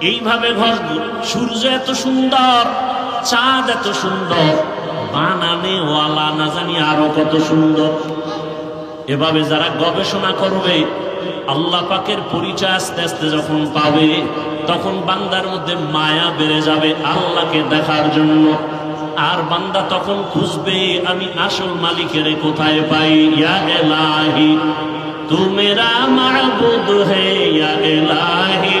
এইভাবে ঘর সূর্য এত সুন্দর, চাঁদ এত সুন্দর বানানে ওয়ালা না জানি আরও কত সুন্দর। এভাবে যারা গবেষণা করবে, আল্লাহ পাকের পরিচয় আস্তে আস্তে যখন পাবে, তখন বান্দার মধ্যে মায়া বেড়ে যাবে আল্লাহকে দেখার জন্য। আর বান্দা তখন খুঁজবে, আমি আসল মালিকের কোথায় পাই? ইয়া এলাহি তু মেরা মাহবুদ হে, ইয়া এলাহি।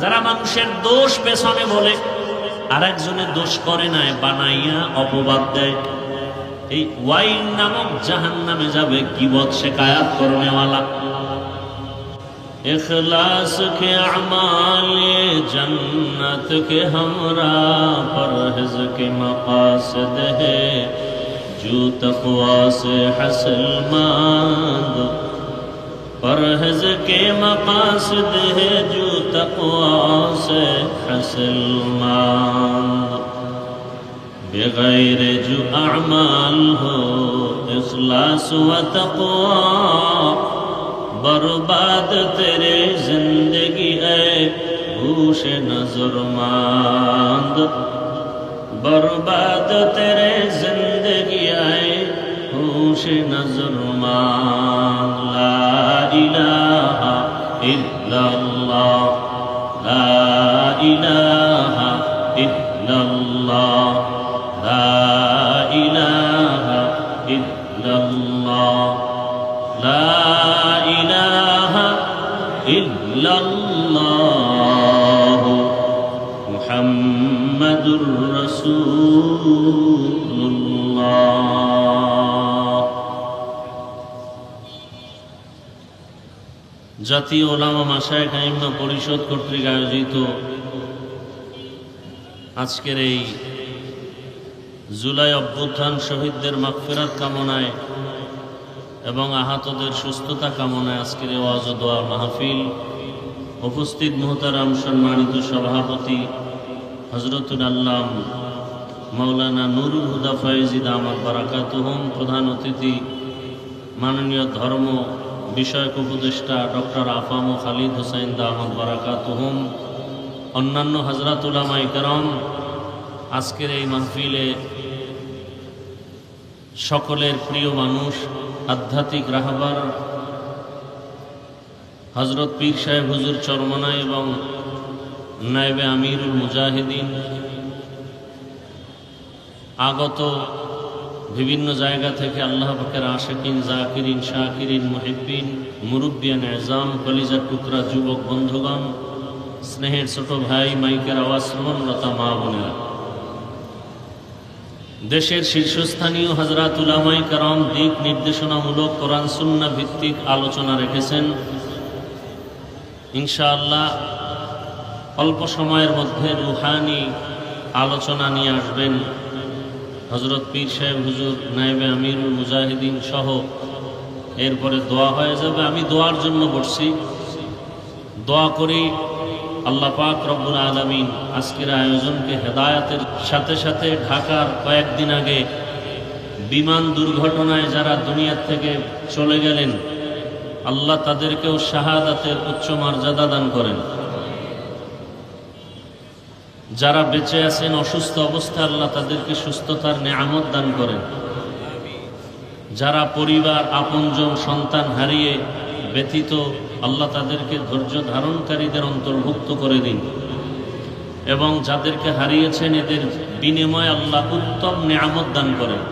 যারা মানুষের দোষ পেছনে বলে আর একজনে দোষ করে নাই, বানাইয়া অপবাদ দেয়। এই ওয়াইল নামক জাহান নামে যাবে কি কিবত সে কায়াত করনেওয়ালা। اخلاص کے اعمال پرہز کے مقاصد ہے جو تقوا سے حسل ماں بغیر جو اعمال ہو اخلاص و تقوا برباد تیرے زندگی اے بھوش نظر ماند برباد تیرے زندگی آئے شن الظلمات لا إله إلا الله. لا إله إلا الله. لا إله إلا الله. لا إله إلا الله. محمد رسول الله. জাতীয় ওলামা মাসায় কাইম্মা পরিষদ কর্তৃক আয়োজিত আজকের এই জুলাই অভ্যুত্থান শহীদদের মাগফিরাত কামনায় এবং আহতদের সুস্থতা কামনায় আজকের এই ওয়াজ ও দোয়ার মাহফিল উপস্থিত মোহতারাম সম্মানিত সভাপতি হজরতুল আল্লাম মৌলানা নুরুল হুদা ফয়েজিদ আহমদ বারাকাতুহম প্রধান অতিথি মাননীয় ধর্ম বিষয়ক উপদেষ্টা ডক্টর আফাম ও খালিদ হোসাইন দাহমদ বারাকাতুহম, অন্যান্য হজরত উলামা ইকরম আজকের এই মাহফিলে সকলের প্রিয় মানুষ, আধ্যাত্মিক রাহবার হজরত পীর সাহেব হুজুর চরমনা এবং নায়েবে আমিরুল মুজাহিদিন, আগত বিভিন্ন জায়গা থেকে আল্লাহ পাকের আশেকিন, জাকিরিন, শাকিরিন, মুহিব্বিন, মুরব্বিয়ান, এজাম, কলিজার টুকরা, যুবক, বন্ধুগণ, স্নেহের ছোট ভাই, মাইকের আওয়াজ শ্রবণরতা মা বোনেরা। দেশের শীর্ষস্থানীয় হজরত উলামাই কারম দিক নির্দেশনামূলক কোরআন সুন্না ভিত্তিক আলোচনা রেখেছেন। ইনশাআল্লাহ অল্প সময়ের মধ্যে রুহানি আলোচনা নিয়ে আসবেন। হজরত পীর সাহেব, হুজুর নায়েবে আমিরুল মুজাহিদিন সহ। এরপরে দোয়া হয়ে যাবে। আমি দোয়ার জন্য বসছি। দোয়া করি, আল্লাহ পাক রব্বুল আলমিন আজকের আয়োজনকে হেদায়াতের সাথে সাথে ঢাকার কয়েকদিন আগে বিমান দুর্ঘটনায় যারা দুনিয়ার থেকে চলে গেলেন, আল্লাহ তাদেরকেও শাহাদাতের উচ্চ মর্যাদা দান করেন। যারা বেঁচে আছেন, অসুস্থ অবস্থায় আল্লাহ তাদেরকে সুস্থতার নেয়ামত দান করেন। যারা পরিবার, আপনজন, সন্তান হারিয়ে ব্যথিত, আল্লাহ তাদেরকে ধৈর্য ধারণকারীদের অন্তর্ভুক্ত করে দিন। এবং যাদেরকে হারিয়েছেন, এদের বিনিময়ে আল্লাহ উত্তম নেয়ামত দান করেন।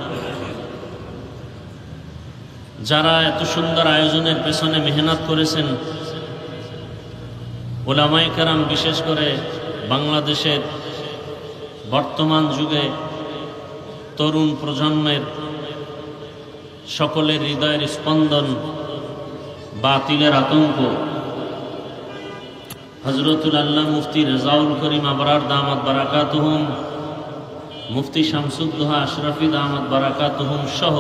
যারা এত সুন্দর আয়োজনের পেছনে মেহনত করেছেন ওলামাই কারাম বিশেষ করে বাংলাদেশের বর্তমান যুগে তরুণ প্রজন্মের সকলের হৃদয়ের স্পন্দন বাতিলের আতঙ্ক। হজরতুল আল্লাহ মুফতি রেজাউল করিম আবরার দামাত বারাকাত হুম মুফতি শামসুদ্দোহা আশরাফি বারাকাত হুম সহ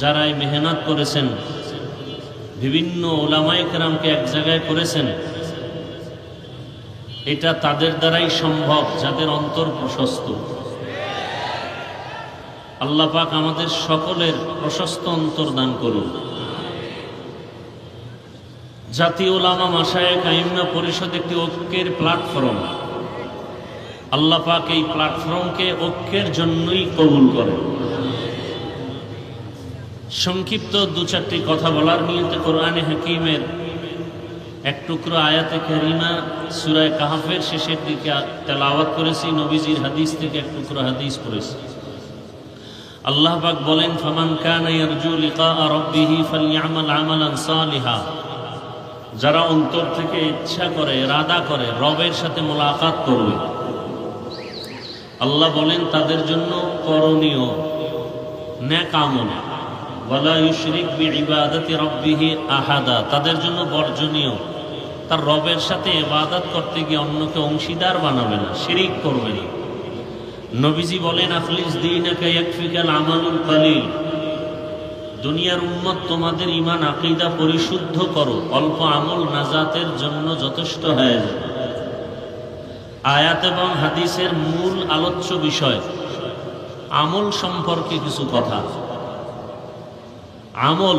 যারা এই মেহনত করেছেন, বিভিন্ন ওলামাই কেরামকে এক জায়গায় করেছেন এটা তাদের দ্বারাই সম্ভব, যাদের অন্তর প্রশস্ত। আল্লাহ পাক আমাদের সকলের প্রশস্ত অন্তর দান করুন। জাতীয় ওলামা মাসায় কাইমনা পরিষদ একটি ঐক্যের প্ল্যাটফর্ম। আল্লাহ পাক এই প্ল্যাটফর্মকে ঐক্যের জন্যই কবুল করেন। সংক্ষিপ্ত দু চারটি কথা বলার নিয়তে কোরআনে হাকিমের এক টুকরো আয়াতে কারিমা সুরায় কাহাফের শেষের দিকে তেলাওয়াত করেছি, নবীজির হাদিস থেকে এক টুকরো হাদিস পড়েছি। আল্লাহ পাক বলেন, ফামান সালিহা। যারা অন্তর থেকে ইচ্ছা করে রাদা করে, রবের সাথে মোলাকাত করবে। আল্লাহ বলেন, তাদের জন্য করণীয় ন্যাক আমল। ওয়ালা ইউশরিক বিইবাদাতি রাব্বিহি আহাদা। তাদের জন্য বর্জনীয় তার রবের সাথে ইবাদত করতে গিয়ে অন্যকে অংশীদার বানাবে না, শিরিক করবে না। নবীজি বলেন আখলিস দিনাকা ইয়াকফিকাল আমালুল কালিল। দুনিয়ার উম্মত, তোমাদের ইমান আকিদা পরিশুদ্ধ করো, অল্প আমল নাজাতের জন্য যথেষ্ট হয়ে যায় আয়াত এবং হাদিসের মূল আলোচ্য বিষয়, আমল সম্পর্কে কিছু কথা। আমল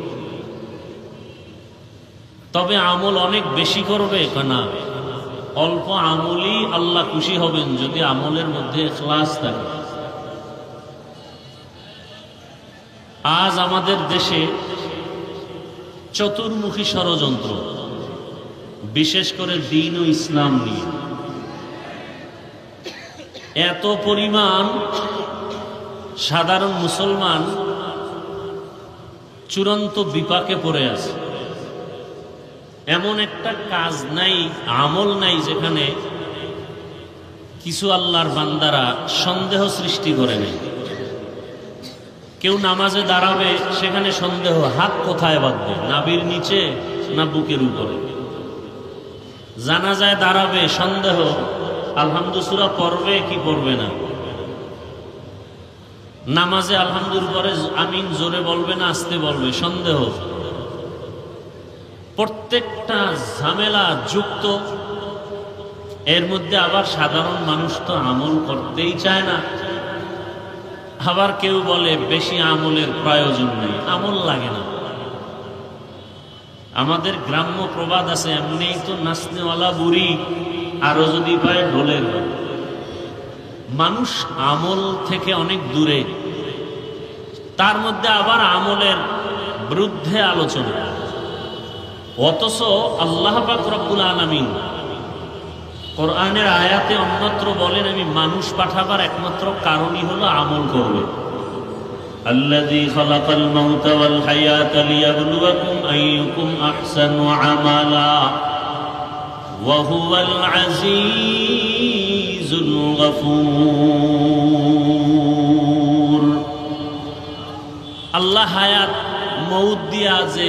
তবে আমল অনেক বেশি করবে না অল্প আমলই আল্লাহ খুশি হবেন যদি আমলের মধ্যে ক্লাস থাকে। আজ আমাদের দেশে চতুর্মুখী ষড়যন্ত্র, বিশেষ করে দিন ও ইসলাম নিয়ে। এত পরিমাণ সাধারণ মুসলমান চূড়ান্ত বিপাকে পড়ে আছে। এমন একটা কাজ নাই, আমল নাই যেখানে কিছু আল্লাহর বান্দারা সন্দেহ সৃষ্টি করে নেই। কেউ নামাজে দাঁড়াবে, সেখানে সন্দেহ, হাত কোথায় বাঁধবে? নাবির নিচে না বুকের উপরে? জানা যায় দাঁড়াবে, সন্দেহ আলহামদুসুরা পড়বে কি পড়বে না? নামাজে আলহামদুলিল্লাহ পরে আমিন, জোরে বলবে না, আসতে বলবে, সন্দেহ। প্রত্যেকটা ঝামেলা যুক্ত, এর মধ্যে আবার সাধারণ মানুষ তো আমল করতেই চায় না। আবার কেউ বলে বেশি আমলের প্রয়োজন নেই, আমল লাগে না। আমাদের গ্রাম্য প্রবাদ আছে, এমনিই তো নাচনেওয়ালা বুড়ি আরও যদি পায় ঢোলের মানুষ আমল থেকে অনেক দূরে, তার মধ্যে আবার আমলের বিরুদ্ধে আলোচনা। অথচ আল্লাহ পাক রব্বুল আলামিন কোরআনের আয়াতে অন্যত্র বলেন আমি মানুষ পাঠাবার একমাত্র কারণই হলো আমল করবে الذي خلق الموت والحياة ليبلوكم أيكم أحسن عملا وهو العزيز الغفور আল্লাহ হায়াত মৌত দিয়া যে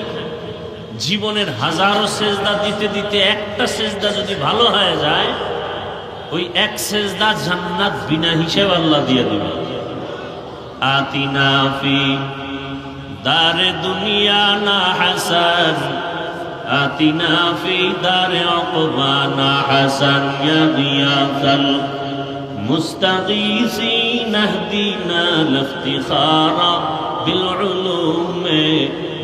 জীবনের হাজারো সেজদা দিতে দিতে একটা সেজদা যদি ভালো হয়ে যায়, ওই এক সেজদা জান্নাত বিনা হিসেব আল্লাহ দিয়ে দেবে। আতিনাফি দারে দুনিয়া না হাসান আতিনাফি দারে অকবা না হাসান ইয়াদিয়াতাল মুস্তাগীসি নাহদিনা লাফতিখারা বিল উলুমে।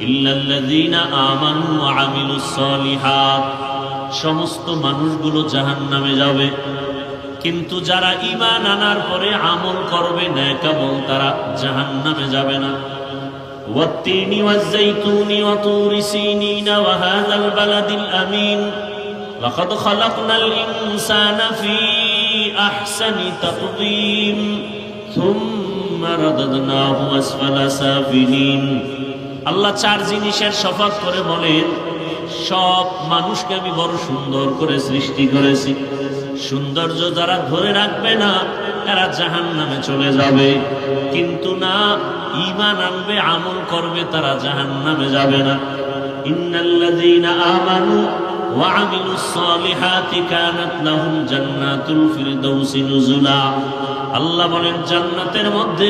إلا الذين آمنوا وعملوا الصالحات সমস্ত মানুষগুলো জাহান নামে যাবে কিন্তু যারা ইমান আনার পরে আমল করবে ন্যাকামল তারা জাহান নামে যাবে না والتين والزيتون وطور سينين وهذا البلد الأمين لقد خلقنا الإنسان في أحسن تقويم ثم رددناه أسفل سافلين আল্লাহ চার জিনিসের শপথ করে বলেন, সব মানুষকে আমি বড় সুন্দর করে সৃষ্টি করেছি। সৌন্দর্য যারা ধরে রাখবে না, তারা জাহান নামে চলে যাবে। কিন্তু না ইমান আনবে, আমল করবে, তারা জাহান নামে যাবে না। ইন্নাল্লাযীনা আমানু আল্লাহ বলেন, জান্নাতের মধ্যে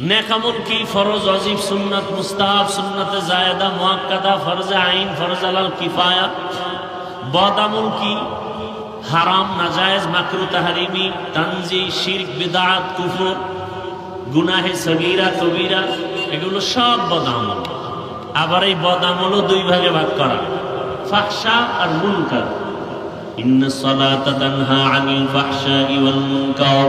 নেকামল কি? ফরজ, অজিব সুন্নাত, মুস্তাহাব, সুন্নাতে জায়দা মোয়াক্কাদা, ফরজে আইন, ফরজ আলাল কিফায়া। বদামুল কি? হারাম, নাজায়েজ, মাকরু, তাহারিমি, তানজি, শির্ক বিদাত কুফর, গুনাহে সগিরা, কবিরা, এগুলো সব বদামল আবার এই বদামলও দুই ভাগে ভাগ করা। ফাহসা আর মুনকার। ইন্না সালাতা তানহা আনিল ফাহশা ওয়াল মুনকার।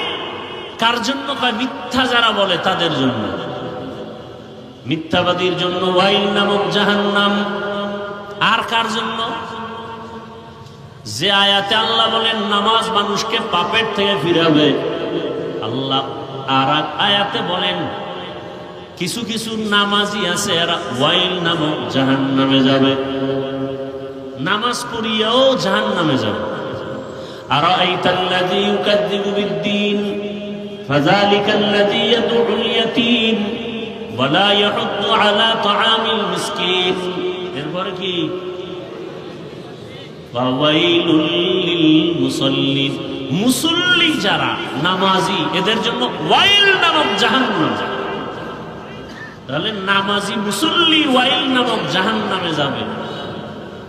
কার জন্য? কয়, মিথ্যা যারা বলে তাদের জন্য। মিথ্যাবাদীর জন্য ওয়াইল নামক জাহান্নাম। আর কার জন্য? যে আয়াতে আল্লাহ বলেন, নামাজ মানুষকে পাপের থেকে ফিরাবে। আল্লাহ আর আয়াতে বলেন, কিছু কিছু নামাজি আছে এরা ওয়াইল নামক জাহান নামে যাবে। নামাজ পড়িয়াও জাহান নামে যাবে। আর আইতাল্লাযী ইউকাযযিবু বিদ্দীন ফাযালিকা আল্লাযী ইয়াদউল ইয়াতীম ওয়ালা ইয়াহুদ্দু আলা তাআমিল মিসকিন এরপরে কি? মুসাল্লিন মুসল্লি যারা, নামাজি, এদের জন্য ওয়াইল নামক জাহান্নাম। তাহলে নামাজি মুসল্লি ওয়াইল নামক জাহান নামে যাবে।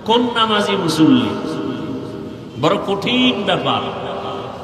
কোন নামাজি মুসল্লি? বড় কঠিন ব্যাপার।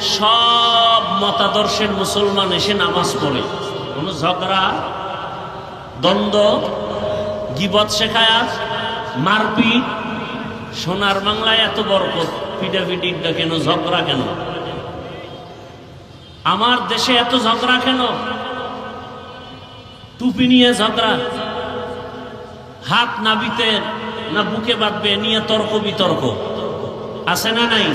সব মতাদর্শের মুসলমান এসে নামাজ পড়ে। কোনো ঝগড়া, দ্বন্দ্ব, গিবত শেখায়াত মারপিট। সোনার বাংলায় এত বরকত পিটাপিটিটা কেন, ঝগড়া কেন? আমার দেশে এত ঝগড়া কেন? টুপি নিয়ে ঝগড়া। হাত না নাবিতে না বুকে বাঁধবে, নিয়ে তর্ক বিতর্ক। আছে না নাই?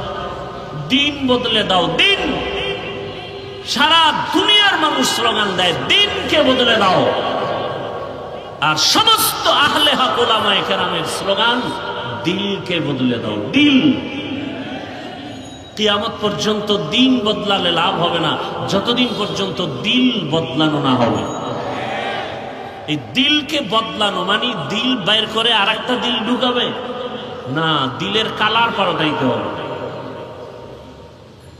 দিন বদলে দাও, দিন। সারা দুনিয়ার মানুষ স্লোগান দেয়, দিনকে বদলে দাও। আর সমস্ত আহলে কেরামের স্লোগান, দিলকে বদলে দাও, দিল। কিয়ামত পর্যন্ত দিন বদলালে লাভ হবে না, যতদিন পর্যন্ত দিল বদলানো না হবে। এই দিলকে বদলানো মানে দিল বাইর করে আর একটা দিল ঢুকাবে। না, দিলের কালার পাল্টাইতে হবে।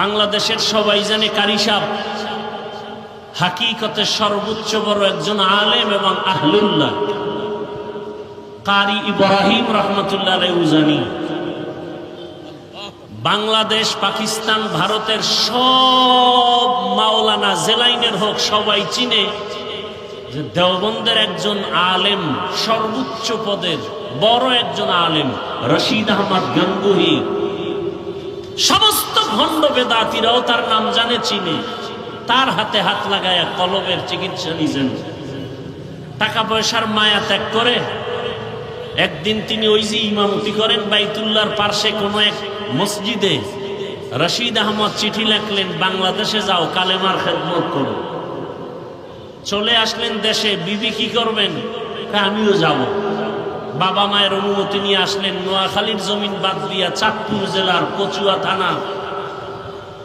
বাংলাদেশের সবাই জানে কারিসাব হাকিকতের সর্বোচ্চ বড় একজন আলেম এবং আহলুল্লাহ। কারি ইব্রাহিম রহমতুল্লাহ উজানি। বাংলাদেশ, পাকিস্তান, ভারতের সব মাওলানা জেলাইনের হোক, সবাই চিনে যে দেওবন্দের একজন আলেম, সর্বোচ্চ পদের বড় একজন আলেম, রশিদ আহমদ গঙ্গুহি। সমস্ত ভণ্ড বেদাতিরাও তার নাম জানে, চিনে। তার হাতে হাত লাগায়া কলবের চিকিৎসা নিজেন টাকা পয়সার মায়া ত্যাগ করে একদিন তিনি ওই যে ইমামতি করেন বাইতুল্লার পার্শ্বে কোনো এক মসজিদে। রশিদ আহমদ চিঠি লেখলেন, বাংলাদেশে যাও, কালেমার খেদমত করো। চলে আসলেন দেশে, বিবি কি করবেন? আমিও যাব। বাবা মায়ের অনুমতি নিয়ে আসলেন, নোয়াখালীর জমিন বাদ দিয়া চাঁদপুর জেলার কচুয়া থানা